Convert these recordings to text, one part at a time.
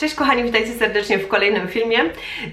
Cześć kochani, witajcie serdecznie w kolejnym filmie.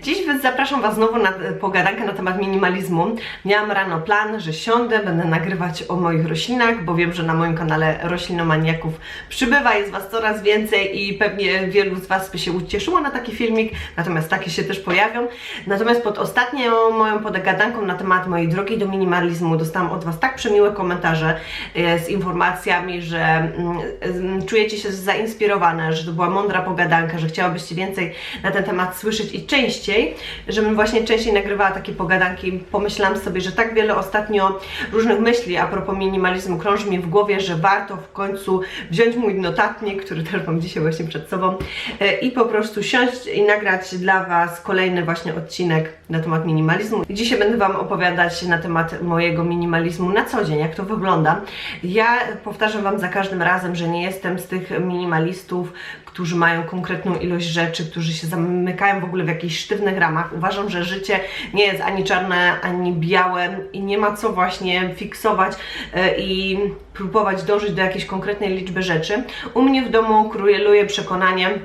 Dziś zapraszam Was znowu na pogadankę na temat minimalizmu. Miałam rano plan, że siądę, będę nagrywać o moich roślinach, bo wiem, że na moim kanale roślinomaniaków przybywa, jest Was coraz więcej i pewnie wielu z Was by się ucieszyło na taki filmik, natomiast takie się też pojawią. Natomiast pod ostatnią moją pogadanką na temat mojej drogi do minimalizmu dostałam od Was tak przemiłe komentarze e, z informacjami, że mm, mm, czujecie się zainspirowane, że to była mądra pogadanka, że chciałabyście więcej na ten temat słyszeć i częściej, żebym właśnie częściej nagrywała takie pogadanki. Pomyślałam sobie, że tak wiele ostatnio różnych myśli a propos minimalizmu krąży mi w głowie, że warto w końcu wziąć mój notatnik, który też mam dzisiaj właśnie przed sobą e, i po prostu siąść i nagrać dla Was kolejny właśnie odcinek na temat minimalizmu. Dzisiaj będę Wam opowiadać na temat mojego minimalizmu na co dzień, jak to wygląda. Ja powtarzam Wam za każdym razem, że nie jestem z tych minimalistów, którzy mają konkretną ilość rzeczy, którzy się zamykają w ogóle w jakichś sztywnych ramach. Uważam, że życie nie jest ani czarne, ani białe i nie ma co właśnie fiksować e, i próbować dążyć do jakiejś konkretnej liczby rzeczy. U mnie w domu króluje przekonanie,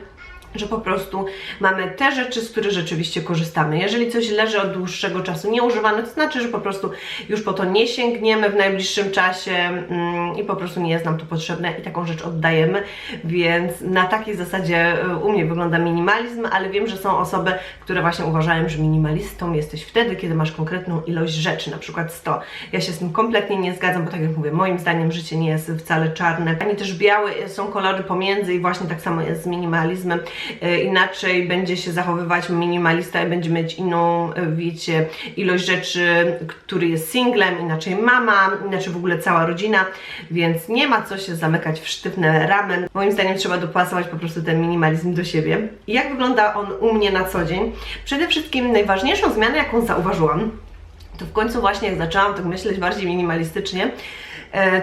że po prostu mamy te rzeczy, z których rzeczywiście korzystamy. Jeżeli coś leży od dłuższego czasu nieużywane, to znaczy, że po prostu już po to nie sięgniemy w najbliższym czasie mm, i po prostu nie jest nam to potrzebne i taką rzecz oddajemy, więc na takiej zasadzie y, u mnie wygląda minimalizm, ale wiem, że są osoby, które właśnie uważają, że minimalistą jesteś wtedy, kiedy masz konkretną ilość rzeczy, na przykład 100. Ja się z tym kompletnie nie zgadzam, bo tak jak mówię, moim zdaniem życie nie jest wcale czarne, ani też białe, są kolory pomiędzy i właśnie tak samo jest z minimalizmem. E, inaczej będzie się zachowywać minimalista i będzie mieć inną, e, wiecie, ilość rzeczy, który jest singlem, inaczej mama, inaczej w ogóle cała rodzina, więc nie ma co się zamykać w sztywne ramy. Moim zdaniem trzeba dopasować po prostu ten minimalizm do siebie. Jak wygląda on u mnie na co dzień? Przede wszystkim najważniejszą zmianę, jaką zauważyłam, to w końcu właśnie jak zaczęłam tak myśleć bardziej minimalistycznie,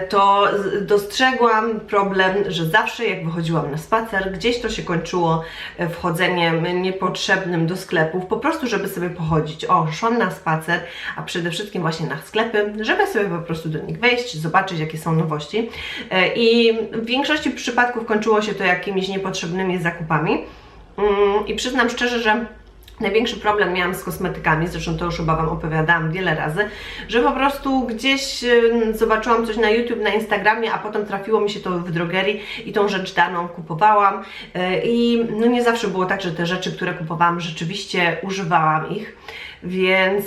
to dostrzegłam problem, że zawsze jak wychodziłam na spacer, gdzieś to się kończyło e, wchodzeniem niepotrzebnym do sklepów, po prostu żeby sobie pochodzić. O, szłam na spacer, a przede wszystkim właśnie na sklepy, żeby sobie po prostu do nich wejść, zobaczyć jakie są nowości. E, I w większości przypadków kończyło się to jakimiś niepotrzebnymi zakupami. Mm, I przyznam szczerze, że Największy problem miałam z kosmetykami, zresztą to już chyba Wam opowiadałam wiele razy, że po prostu gdzieś zobaczyłam coś na YouTube, na Instagramie, a potem trafiło mi się to w drogerii i tą rzecz daną kupowałam e, i no nie zawsze było tak, że te rzeczy, które kupowałam rzeczywiście używałam ich. Więc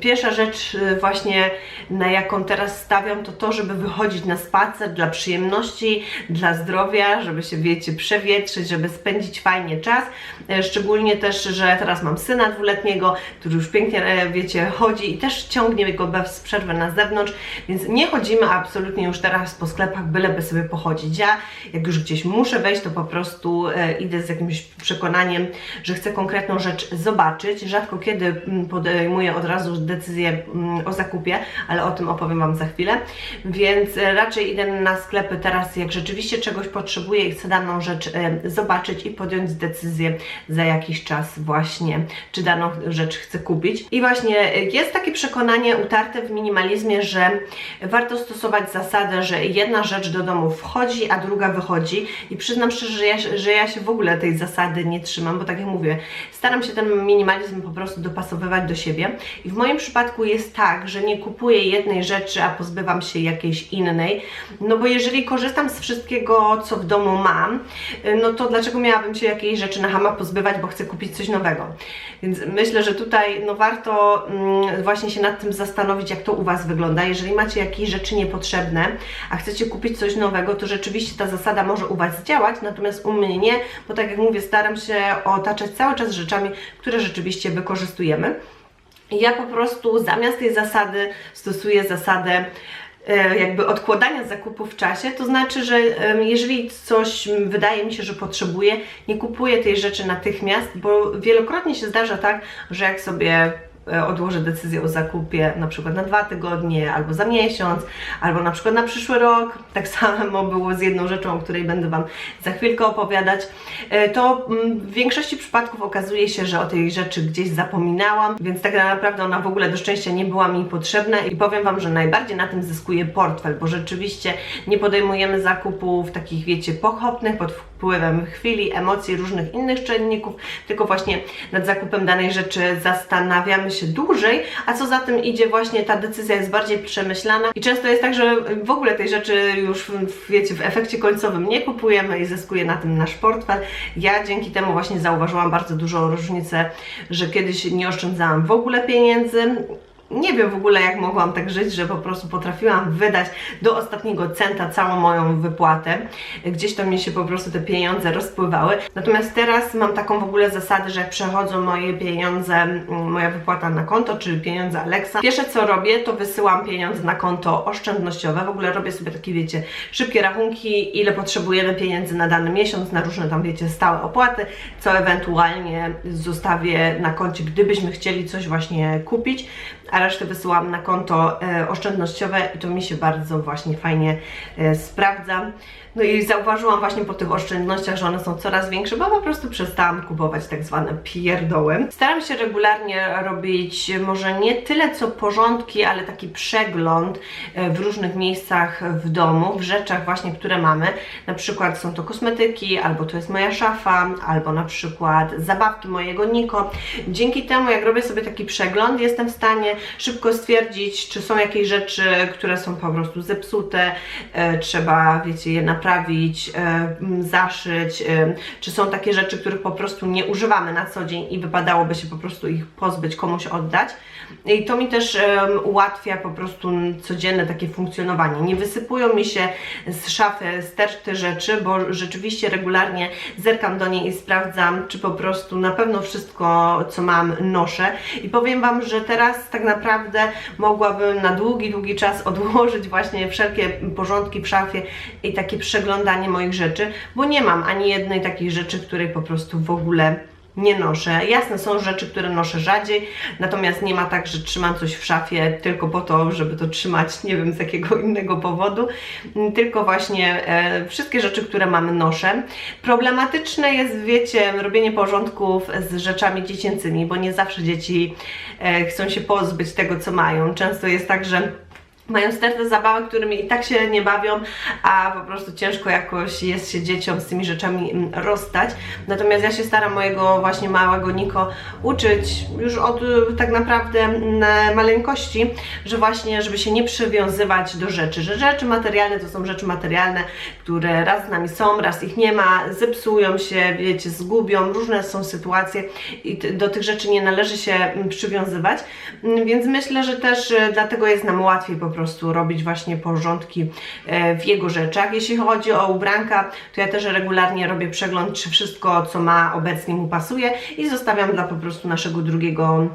pierwsza rzecz y, właśnie na jaką teraz stawiam to to, żeby wychodzić na spacer dla przyjemności, dla zdrowia, żeby się wiecie przewietrzyć, żeby spędzić fajnie czas. E, szczególnie też, że teraz mam syna dwuletniego, który już pięknie e, wiecie chodzi i też ciągnie go bez przerwy na zewnątrz, więc nie chodzimy absolutnie już teraz po sklepach, byleby sobie pochodzić. Ja jak już gdzieś muszę wejść, to po prostu e, idę z jakimś przekonaniem, że chcę konkretną rzecz zobaczyć. Rzadko kiedy podejmuję od razu decyzję o zakupie, ale o tym opowiem Wam za chwilę. Więc e, raczej idę na sklepy teraz, jak rzeczywiście czegoś potrzebuję i chcę daną rzecz e, zobaczyć i podjąć decyzję za jakiś czas właśnie, czy daną rzecz chcę kupić. I właśnie e, jest takie przekonanie utarte w minimalizmie, że warto stosować zasadę, że jedna rzecz do domu wchodzi, a druga wychodzi i przyznam szczerze, że ja, że ja się w ogóle tej zasady nie trzymam, bo tak jak mówię, staram się ten minimalizm po prostu dopasować dopasowywać do siebie. I w moim przypadku jest tak, że nie kupuję jednej rzeczy, a pozbywam się jakiejś innej. No bo jeżeli korzystam z wszystkiego, co w domu mam, no to dlaczego miałabym się jakiejś rzeczy na hama pozbywać, bo chcę kupić coś nowego. Więc myślę, że tutaj no warto mm, właśnie się nad tym zastanowić, jak to u Was wygląda. Jeżeli macie jakieś rzeczy niepotrzebne, a chcecie kupić coś nowego, to rzeczywiście ta zasada może u Was działać, natomiast u mnie nie, bo tak jak mówię, staram się otaczać cały czas rzeczami, które rzeczywiście Ja po prostu zamiast tej zasady stosuję zasadę e, jakby odkładania zakupu w czasie, to znaczy, że jeżeli coś wydaje mi się, że potrzebuję, nie kupuję tej rzeczy natychmiast, bo wielokrotnie się zdarza tak, że jak sobie odłożę decyzję o zakupie na przykład na dwa tygodnie, albo za miesiąc, albo na przykład na przyszły rok. Tak samo było z jedną rzeczą, o której będę Wam za chwilkę opowiadać. E, To mm, w większości przypadków okazuje się, że o tej rzeczy gdzieś zapominałam, więc tak naprawdę ona w ogóle do szczęścia nie była mi potrzebna i powiem Wam, że najbardziej na tym zyskuje portfel, bo rzeczywiście nie podejmujemy zakupów takich, wiecie, pochopnych, pod wpływem chwili, emocji, różnych innych czynników, tylko właśnie nad zakupem danej rzeczy zastanawiamy się dłużej, a co za tym idzie, właśnie ta decyzja jest bardziej przemyślana i często jest tak, że w ogóle tej rzeczy już, wiecie, w efekcie końcowym nie kupujemy i zyskuje na tym nasz portfel. Ja dzięki temu właśnie zauważyłam bardzo dużą różnicę, że kiedyś nie oszczędzałam w ogóle pieniędzy, nie wiem w ogóle, jak mogłam tak żyć, że po prostu potrafiłam wydać do ostatniego centa całą moją wypłatę. Gdzieś to mi się po prostu te pieniądze rozpływały. Natomiast teraz mam taką w ogóle zasadę, że jak przechodzą moje pieniądze, moja wypłata na konto, czy pieniądze Alexa, pierwsze co robię, to wysyłam pieniądze na konto oszczędnościowe. W ogóle robię sobie takie, wiecie, szybkie rachunki, ile potrzebujemy pieniędzy na dany miesiąc, na różne tam, wiecie, stałe opłaty, co ewentualnie zostawię na koncie, gdybyśmy chcieli coś właśnie kupić a resztę wysyłam na konto e, oszczędnościowe i to mi się bardzo właśnie fajnie e, sprawdza. No i zauważyłam właśnie po tych oszczędnościach, że one są coraz większe, bo po prostu przestałam kupować tak zwane pierdoły. Staram się regularnie robić może nie tyle co porządki, ale taki przegląd e, w różnych miejscach w domu, w rzeczach właśnie, które mamy. Na przykład są to kosmetyki, albo to jest moja szafa, albo na przykład zabawki mojego Niko. Dzięki temu, jak robię sobie taki przegląd, jestem w stanie szybko stwierdzić, czy są jakieś rzeczy, które są po prostu zepsute, e, trzeba, wiecie, je naprawić, e, zaszyć, e, czy są takie rzeczy, których po prostu nie używamy na co dzień i wypadałoby się po prostu ich pozbyć, komuś oddać. I to mi też ułatwia po prostu codzienne takie funkcjonowanie. Nie wysypują mi się z szafy sterty rzeczy, bo rzeczywiście regularnie zerkam do niej i sprawdzam, czy po prostu na pewno wszystko, co mam, noszę. I powiem Wam, że teraz tak naprawdę mogłabym na długi, długi czas odłożyć właśnie wszelkie porządki w szafie i takie przeglądanie moich rzeczy, bo nie mam ani jednej takiej rzeczy, której po prostu w ogóle nie noszę. Jasne, są rzeczy, które noszę rzadziej, natomiast nie ma tak, że trzymam coś w szafie tylko po to, żeby to trzymać, nie wiem z jakiego innego powodu, tylko właśnie e, wszystkie rzeczy, które mamy, noszę. Problematyczne jest, wiecie, robienie porządków z rzeczami dziecięcymi, bo nie zawsze dzieci e, chcą się pozbyć tego, co mają. Często jest tak, że mają stertę zabawek, którymi i tak się nie bawią, a po prostu ciężko jakoś jest się dzieciom z tymi rzeczami mm, rozstać. Natomiast ja się staram mojego właśnie małego Niko uczyć już od tak naprawdę mm, maleńkości, że właśnie, żeby się nie przywiązywać do rzeczy, że rzeczy materialne to są rzeczy materialne, które raz z nami są, raz ich nie ma, zepsują się, wiecie, zgubią, różne są sytuacje i do tych rzeczy nie należy się mm, przywiązywać, więc myślę, że też y, dlatego jest nam łatwiej po prostu robić właśnie porządki e, w jego rzeczach. Jeśli chodzi o ubranka, to ja też regularnie robię przegląd, czy wszystko, co ma obecnie mu pasuje i zostawiam dla po prostu naszego drugiego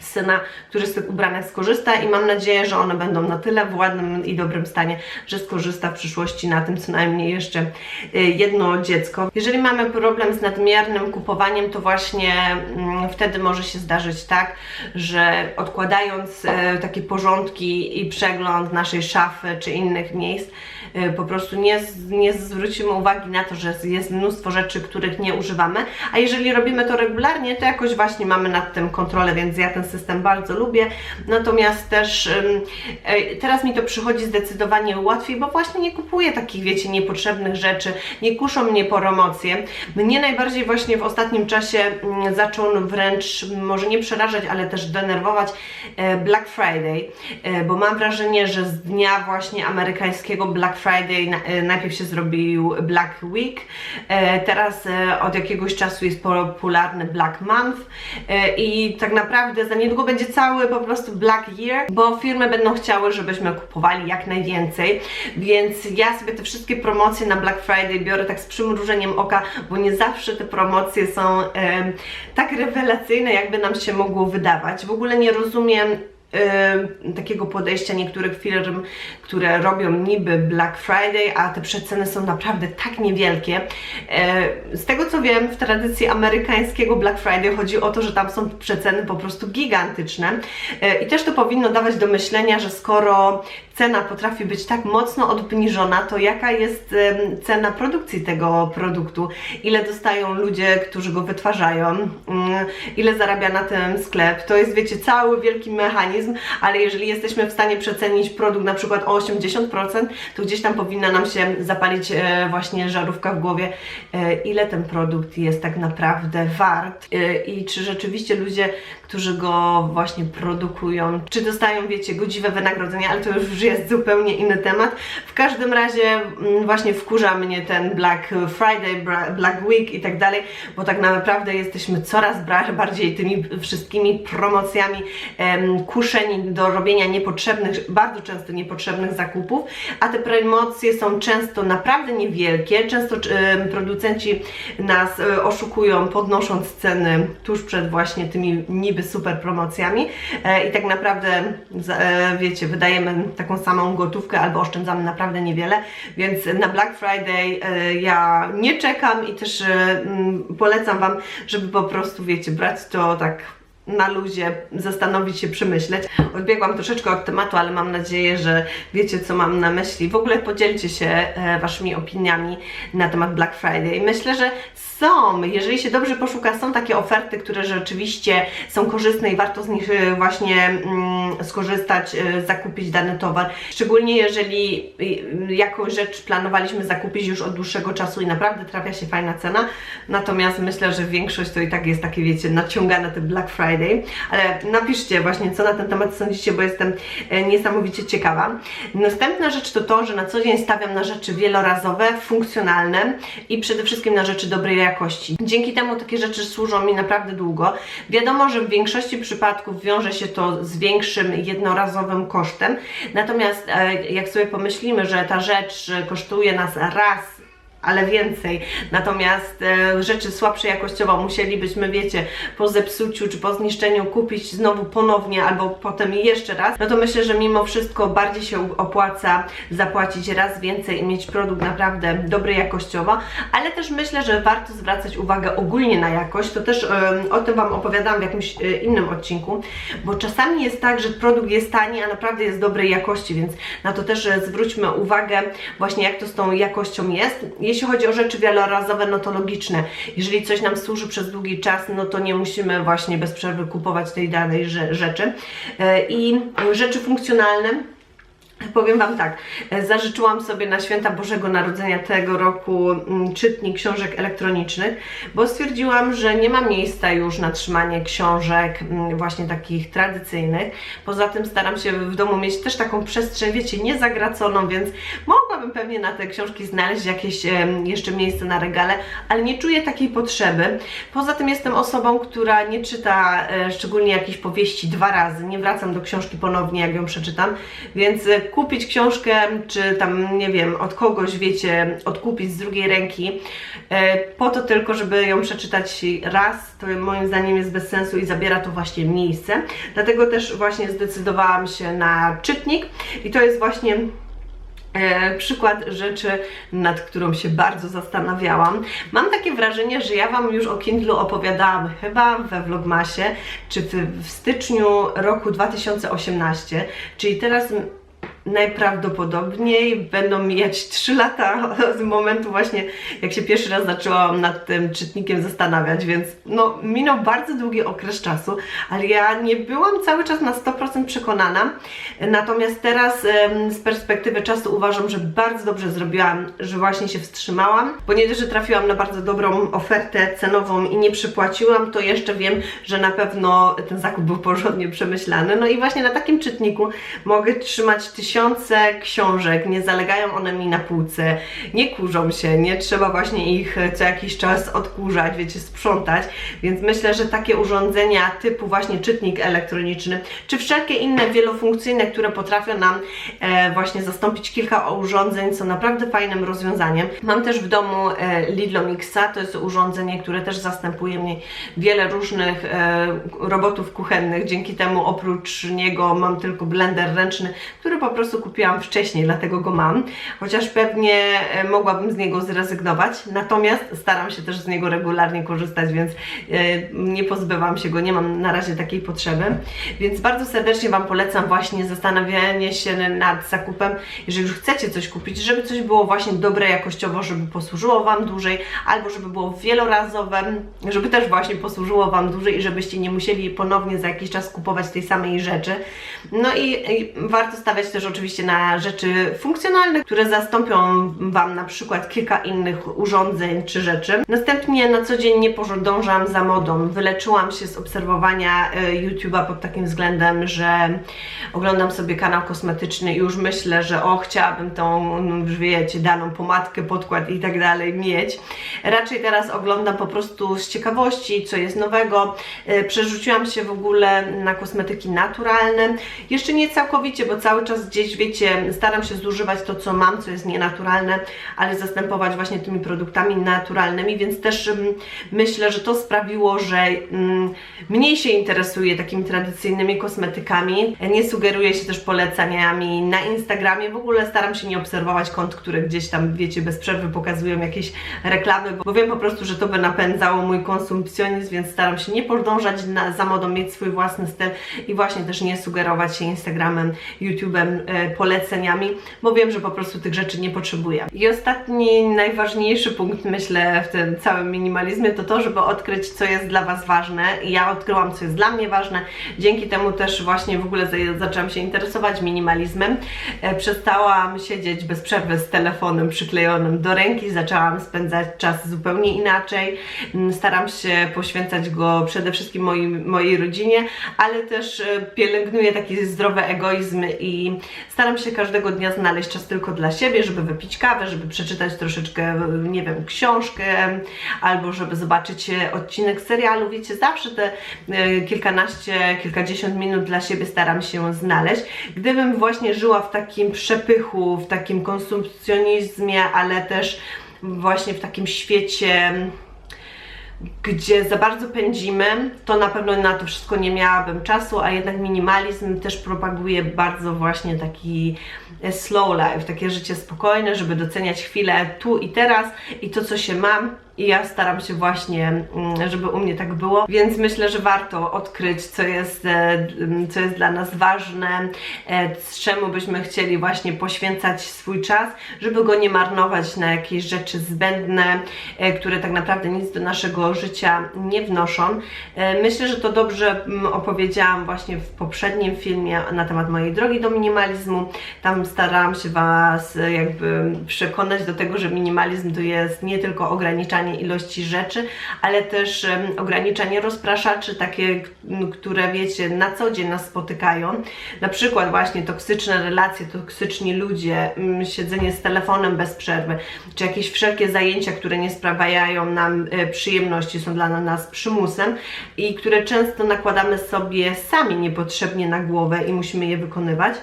syna, który z tych ubranek skorzysta i mam nadzieję, że one będą na tyle w ładnym i dobrym stanie, że skorzysta w przyszłości na tym co najmniej jeszcze y, jedno dziecko. Jeżeli mamy problem z nadmiernym kupowaniem, to właśnie mm, wtedy może się zdarzyć tak, że odkładając e, takie porządki i przegląd naszej szafy czy innych miejsc, e, po prostu nie, nie zwrócimy uwagi na to, że jest mnóstwo rzeczy, których nie używamy, a jeżeli robimy to regularnie, to jakoś właśnie mamy nad tym kontrolę, więc ja ten system bardzo lubię. Natomiast też e, teraz mi to przychodzi zdecydowanie łatwiej, bo właśnie nie kupuję takich, wiecie, niepotrzebnych rzeczy, nie kuszą mnie promocje. Mnie najbardziej właśnie w ostatnim czasie mm, zaczął wręcz, może nie przerażać, ale też denerwować e, Black Friday, e, bo mam wrażenie, że z dnia właśnie amerykańskiego Black Friday na- najpierw się zrobił Black Week, teraz od jakiegoś czasu jest popularny Black Month i tak naprawdę za niedługo będzie cały po prostu Black Year, bo firmy będą chciały, żebyśmy kupowali jak najwięcej, więc ja sobie te wszystkie promocje na Black Friday biorę tak z przymrużeniem oka, bo nie zawsze te promocje są em, tak rewelacyjne, jakby nam się mogło wydawać. W ogóle nie rozumiem y, takiego podejścia niektórych firm, które robią niby Black Friday, a te przeceny są naprawdę tak niewielkie. Y, z tego co wiem, w tradycji amerykańskiego Black Friday chodzi o to, że tam są przeceny po prostu gigantyczne. Y, I też to powinno dawać do myślenia, że skoro cena potrafi być tak mocno obniżona, to jaka jest cena produkcji tego produktu, ile dostają ludzie, którzy go wytwarzają, mm, ile zarabia na tym sklep. To jest, wiecie, cały wielki mechanizm, ale jeżeli jesteśmy w stanie przecenić produkt na przykład o 80%, to gdzieś tam powinna nam się zapalić e, właśnie żarówka w głowie, e, ile ten produkt jest tak naprawdę wart. E, i czy rzeczywiście ludzie, którzy go właśnie produkują, czy dostają, wiecie, godziwe wynagrodzenie, ale to już jest zupełnie inny temat. W każdym razie mm, właśnie wkurza mnie ten Black Friday, Black Week i tak dalej, bo tak naprawdę jesteśmy coraz bardziej tymi wszystkimi promocjami kuszeni do robienia niepotrzebnych, bardzo często niepotrzebnych zakupów, a te promocje są często naprawdę niewielkie, często producenci nas e, oszukują podnosząc ceny tuż przed właśnie tymi niby super promocjami e, i tak naprawdę e, wiecie, wydajemy taką samą gotówkę albo oszczędzamy naprawdę niewiele, więc na Black Friday e, ja nie czekam i też polecam Wam, żeby po prostu, wiecie, brać to tak na luzie, zastanowić się, przemyśleć. Odbiegłam troszeczkę od tematu, ale mam nadzieję, że wiecie, co mam na myśli. W ogóle podzielcie się Waszymi opiniami na temat Black Friday. Myślę, że są, jeżeli się dobrze poszuka, są takie oferty, które rzeczywiście są korzystne i warto z nich e, właśnie mm, skorzystać, e, zakupić dany towar. Szczególnie jeżeli y, jakąś rzecz planowaliśmy zakupić już od dłuższego czasu i naprawdę trafia się fajna cena. Natomiast myślę, że większość to i tak jest takie, wiecie, naciągane te Black Friday. Ale napiszcie właśnie, co na ten temat sądzicie, bo jestem e, niesamowicie ciekawa. Następna rzecz to to, że na co dzień stawiam na rzeczy wielorazowe, funkcjonalne i przede wszystkim na rzeczy dobrej jakości. Dzięki temu takie rzeczy służą mi naprawdę długo. Wiadomo, że w większości przypadków wiąże się to z większym jednorazowym kosztem. Natomiast e, jak sobie pomyślimy, że ta rzecz e, kosztuje nas raz ale więcej. Natomiast e, rzeczy słabsze jakościowo musielibyśmy, wiecie, po zepsuciu czy po zniszczeniu kupić znowu ponownie albo potem jeszcze raz, no to myślę, że mimo wszystko bardziej się opłaca zapłacić raz więcej i mieć produkt naprawdę dobry jakościowo, ale też myślę, że warto zwracać uwagę ogólnie na jakość. To też em, o tym Wam opowiadałam w jakimś e, innym odcinku, bo czasami jest tak, że produkt jest tani, a naprawdę jest dobrej jakości, więc na to też e, zwróćmy uwagę właśnie jak to z tą jakością jest. Jeśli chodzi o rzeczy wielorazowe, no to logiczne. Jeżeli coś nam służy przez długi czas, no to nie musimy właśnie bez przerwy kupować tej danej rze- rzeczy. E, I rzeczy funkcjonalne, Powiem Wam tak, e, zażyczyłam sobie na święta Bożego Narodzenia tego roku mm, czytnik książek elektronicznych, bo stwierdziłam, że nie ma miejsca już na trzymanie książek mm, właśnie takich tradycyjnych. Poza tym staram się w domu mieć też taką przestrzeń, wiecie, niezagraconą, więc mogłabym pewnie na te książki znaleźć jakieś jeszcze miejsce na regale, ale nie czuję takiej potrzeby. Poza tym jestem osobą, która nie czyta e, szczególnie jakichś powieści dwa razy, nie wracam do książki ponownie, jak ją przeczytam, więc e, kupić książkę, czy tam, nie wiem, od kogoś, wiecie, odkupić z drugiej ręki, e, po to tylko, żeby ją przeczytać raz, to moim zdaniem jest bez sensu i zabiera to właśnie miejsce. Dlatego też właśnie zdecydowałam się na czytnik i to jest właśnie przykład rzeczy, nad którą się bardzo zastanawiałam. Mam takie wrażenie, że ja Wam już o Kindlu opowiadałam chyba we Vlogmasie, czy w, w styczniu roku 2018, czyli teraz najprawdopodobniej będą mijać 3 lata z momentu właśnie, jak się pierwszy raz zaczęłam nad tym czytnikiem zastanawiać, więc no minął bardzo długi okres czasu, ale ja nie byłam cały czas na 100% przekonana. Natomiast teraz z perspektywy czasu uważam, że bardzo dobrze zrobiłam, że właśnie się wstrzymałam, bo nie dość, że trafiłam na bardzo dobrą ofertę cenową i nie przypłaciłam, to jeszcze wiem, że na pewno ten zakup był porządnie przemyślany. No i właśnie na takim czytniku mogę trzymać tysiące tysiące książek, nie zalegają one mi na półce, nie kurzą się, nie trzeba właśnie ich co jakiś czas odkurzać, wiecie, sprzątać, więc myślę, że takie urządzenia typu właśnie czytnik elektroniczny, czy wszelkie inne wielofunkcyjne, które potrafią nam e, właśnie zastąpić kilka urządzeń, są naprawdę fajnym rozwiązaniem. Mam też w domu e, Lidlomixa, to jest urządzenie, które też zastępuje mi wiele różnych e, robotów kuchennych, dzięki temu oprócz niego mam tylko blender ręczny, który po prostu kupiłam wcześniej, dlatego go mam, chociaż pewnie e, mogłabym z niego zrezygnować, natomiast staram się też z niego regularnie korzystać, więc e, nie pozbywam się go, nie mam na razie takiej potrzeby, więc bardzo serdecznie Wam polecam właśnie zastanawianie się nad zakupem, jeżeli już chcecie coś kupić, żeby coś było właśnie dobre jakościowo, żeby posłużyło Wam dłużej, albo żeby było wielorazowe, żeby też właśnie posłużyło Wam dłużej i żebyście nie musieli ponownie za jakiś czas kupować tej samej rzeczy. No i, i warto stawiać też oczywiście na rzeczy funkcjonalne, które zastąpią Wam na przykład kilka innych urządzeń czy rzeczy. Następnie na co dzień nie podążam za modą. Wyleczyłam się z obserwowania e, YouTube'a pod takim względem, że oglądam sobie kanał kosmetyczny i już myślę, że o, chciałabym tą, no, wiecie, daną pomadkę, podkład i tak dalej mieć. Raczej teraz oglądam po prostu z ciekawości, co jest nowego. E, Przerzuciłam się w ogóle na kosmetyki naturalne. Jeszcze nie całkowicie, bo cały czas gdzieś, wiecie, staram się zużywać to, co mam, co jest nienaturalne, ale zastępować właśnie tymi produktami naturalnymi, więc też mm, myślę, że to sprawiło, że mm, mniej się interesuję takimi tradycyjnymi kosmetykami. Nie sugeruję się też polecaniami na Instagramie. W ogóle staram się nie obserwować kont, które gdzieś tam, wiecie, bez przerwy pokazują jakieś reklamy, bo wiem po prostu, że to by napędzało mój konsumpcjonizm, więc staram się nie podążać na, za modą, mieć swój własny styl i właśnie też nie sugerować się Instagramem, YouTube'em, poleceniami, bo wiem, że po prostu tych rzeczy nie potrzebuję. I ostatni, najważniejszy punkt, myślę, w tym całym minimalizmie to to, żeby odkryć, co jest dla Was ważne. I ja odkryłam, co jest dla mnie ważne. Dzięki temu też właśnie w ogóle za- zaczęłam się interesować minimalizmem. E, Przestałam siedzieć bez przerwy z telefonem przyklejonym do ręki, zaczęłam spędzać czas zupełnie inaczej. Mm, Staram się poświęcać go przede wszystkim moi, mojej rodzinie, ale też e, pielęgnuję taki zdrowy egoizm i staram się każdego dnia znaleźć czas tylko dla siebie, żeby wypić kawę, żeby przeczytać troszeczkę, nie wiem, książkę, albo żeby zobaczyć e, odcinek serialu. Wiecie, zawsze te e, kilkanaście, kilkadziesiąt minut dla siebie staram się znaleźć. Gdybym właśnie żyła w takim przepychu, w takim konsumpcjonizmie, ale też właśnie w takim świecie gdzie za bardzo pędzimy, to na pewno na to wszystko nie miałabym czasu, a jednak minimalizm też propaguje bardzo właśnie taki e, slow life, takie życie spokojne, żeby doceniać chwilę tu i teraz i to, co się mam. I ja staram się właśnie, mm, żeby u mnie tak było, więc myślę, że warto odkryć, co jest, e, co jest dla nas ważne, e, czemu byśmy chcieli właśnie poświęcać swój czas, żeby go nie marnować na jakieś rzeczy zbędne, e, które tak naprawdę nic do naszego życia nie wnoszą. Myślę, że to dobrze opowiedziałam właśnie w poprzednim filmie na temat mojej drogi do minimalizmu. Tam starałam się Was jakby przekonać do tego, że minimalizm to jest nie tylko ograniczanie ilości rzeczy, ale też ograniczanie rozpraszaczy, takie, które wiecie, na co dzień nas spotykają. Na przykład właśnie toksyczne relacje, toksyczni ludzie, siedzenie z telefonem bez przerwy, czy jakieś wszelkie zajęcia, które nie sprawiają nam e, przyjemności, są dla nas przymusem i które często nakładamy sobie sami niepotrzebnie na głowę i musimy je wykonywać.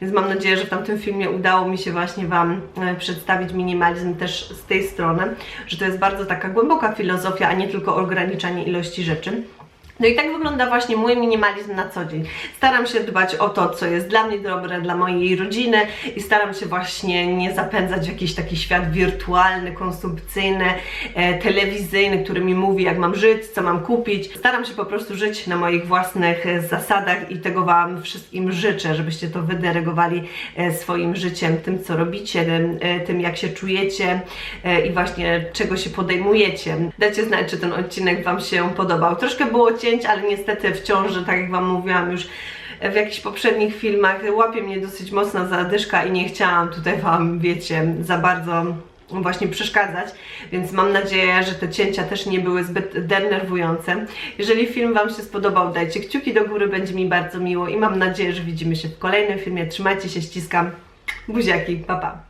Więc mam nadzieję, że w tamtym filmie udało mi się właśnie Wam e, przedstawić minimalizm też z tej strony, że to jest bardzo taka głęboka filozofia, a nie tylko ograniczanie ilości rzeczy. No i tak wygląda właśnie mój minimalizm na co dzień. Staram się dbać o to, co jest dla mnie dobre, dla mojej rodziny i staram się właśnie nie zapędzać w jakiś taki świat wirtualny, konsumpcyjny, e, telewizyjny, który mi mówi, jak mam żyć, co mam kupić. Staram się po prostu żyć na moich własnych e, zasadach i tego Wam wszystkim życzę, żebyście to wydyrygowali e, swoim życiem, tym, co robicie, tym, e, jak się czujecie i właśnie czego się podejmujecie. Dajcie znać, czy ten odcinek Wam się podobał. Troszkę było cięć, ale niestety w ciąży, tak jak Wam mówiłam już w jakichś poprzednich filmach, łapie mnie dosyć mocna zadyszka i nie chciałam tutaj Wam, wiecie, za bardzo właśnie przeszkadzać, więc mam nadzieję, że te cięcia też nie były zbyt denerwujące. Jeżeli film Wam się spodobał, dajcie kciuki do góry, będzie mi bardzo miło i mam nadzieję, że widzimy się w kolejnym filmie. Trzymajcie się, ściskam. Buziaki, pa pa.